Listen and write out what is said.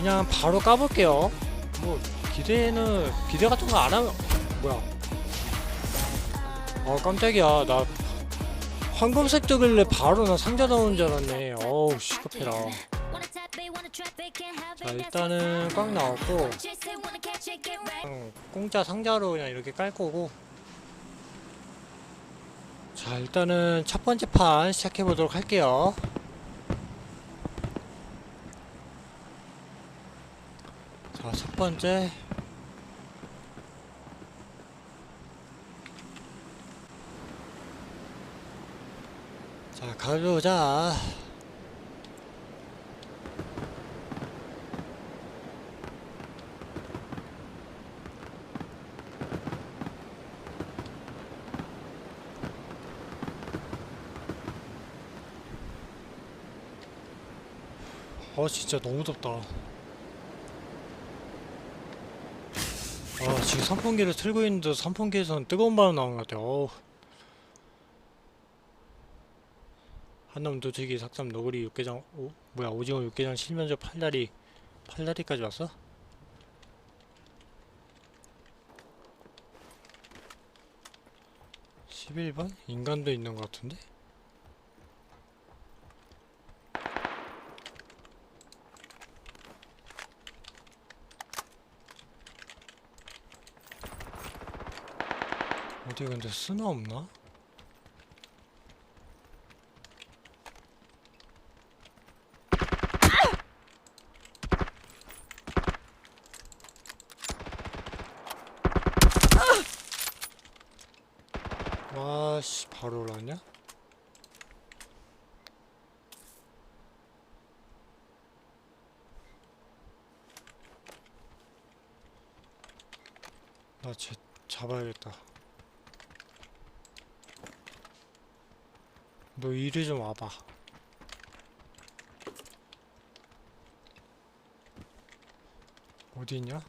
그냥 바로 까볼게요. 뭐 기대는 기대 같은 거 안 하면 뭐야? 어 깜짝이야 나 황금색 뜨길래 바로 나 상자 나오는 줄 알았네. 어우 시급해라. 자 일단은 꽉 나왔고 그냥 공짜 상자로 그냥 이렇게 깔 거고. 자 일단은 첫 번째 판 시작해 보도록 할게요. 자, 첫 번째. 자, 가보자. 어, 진짜 너무 덥다. 아 지금 선풍기를 틀고 있는데 선풍기에서는 뜨거운 바람 나오는 것 같아요 어우. 한남 도치기 삭삼 너구리 육개장 오 뭐야 오징어 육개장 실면조 팔다리 팔다리까지 왔어? (11번) 인간도 있는 것 같은데? 어디 근데 쓰나 없나? 와씨 바로 올라왔냐? 나쟤 잡아야겠다 너 이리 좀 와봐. 어디 있냐?